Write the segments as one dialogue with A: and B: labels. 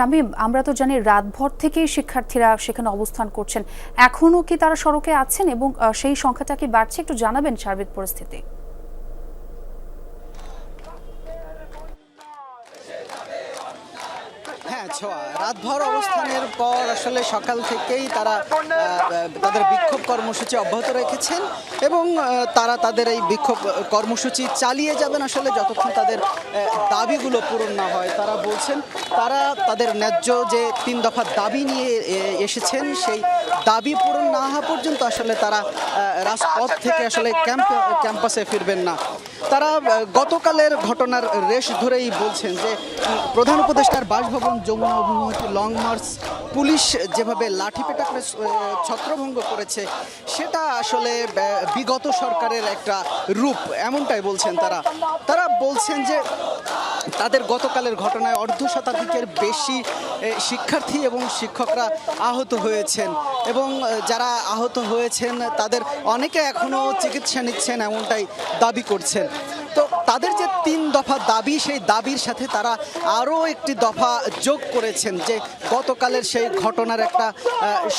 A: শামীম আমরা তো জানি রাতভর থেকেই শিক্ষার্থীরা সেখানে অবস্থান করছেন। এখনও কি তারা সড়কে আছেন এবং সেই সংখ্যাটা কি বাড়ছে? একটু জানাবেন সার্বিক পরিস্থিতি।
B: হ্যাঁ রাতভর অবস্থানের পর আসলে সকাল থেকেই তারা তাদের বিক্ষোভ কর্মসূচি অব্যাহত রেখেছেন এবং তারা তাদের এই বিক্ষোভ কর্মসূচি চালিয়ে যাবেন আসলে যতক্ষণ তাদের দাবিগুলো পূরণ না হয়। তারা বলছেন, তারা তাদের ন্যায্য যে তিন দফা দাবি নিয়ে এসেছেন, সেই দাবি পূরণ না হওয়া পর্যন্ত আসলে তারা রাজপথ থেকে আসলে ক্যাম্প, ক্যাম্পাসে ফিরবেন না। তারা গতকালের ঘটনার রেশ ধরেই বলছেন যে, প্রধান উপদেষ্টার বাসভবন, যমুনা অভিমুখী লং মার্চ পুলিশ যেভাবে লাঠিপেটা করে ছত্রভঙ্গ করেছে, সেটা আসলে বিগত সরকারের একটা রূপ, এমনটাই বলছেন তারা। তারা বলছেন যে তাদের গতকালের ঘটনায় অর্ধ শতাধিকের বেশি শিক্ষার্থী এবং শিক্ষকরা আহত হয়েছেন। এবং যারা আহত হয়েছেন, তাদের অনেকে এখনও চিকিৎসা নিচ্ছেন এমনটাই দাবি করছেন। তো তাদের যে তিন দফা দাবি, সেই দাবির সাথে তারা আরও একটি দফা যোগ করেছেন যে গতকালের সেই ঘটনার একটা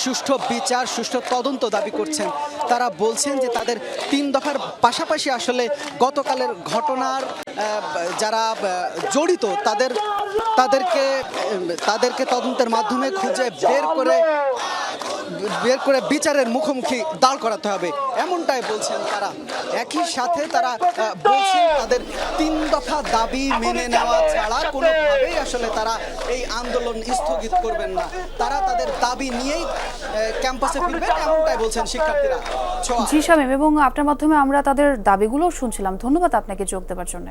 B: সুষ্ঠু বিচার, সুষ্ঠু তদন্ত দাবি করছেন। তারা বলছেন যে তাদের তিন দফার পাশাপাশি আসলে গতকালের ঘটনার যারা জড়িত, তাদের, তাদেরকে তাদেরকে তদন্তের মাধ্যমে খুঁজে বের করে বের করে বিচারের মুখোমুখি দাঁড় করাতে হবে। এমনটাই বলছেন তারা। একই সাথে তারা বলছেন তাদের তিন দফা দাবি মেনে নেওয়া ছাড়া কোনোভাবেই আসলে তারা এই আন্দোলন স্থগিত করবেন না। তারা তাদের দাবি নিয়েই ক্যাম্পাসে ফিরবেন, এমনটাই বলছেন শিক্ষার্থীরা।
A: জি, শামীম, এবং আপনার মাধ্যমে আমরা তাদের দাবিগুলোও শুনছিলাম। ধন্যবাদ আপনাকে যোগ দেওয়ার জন্য।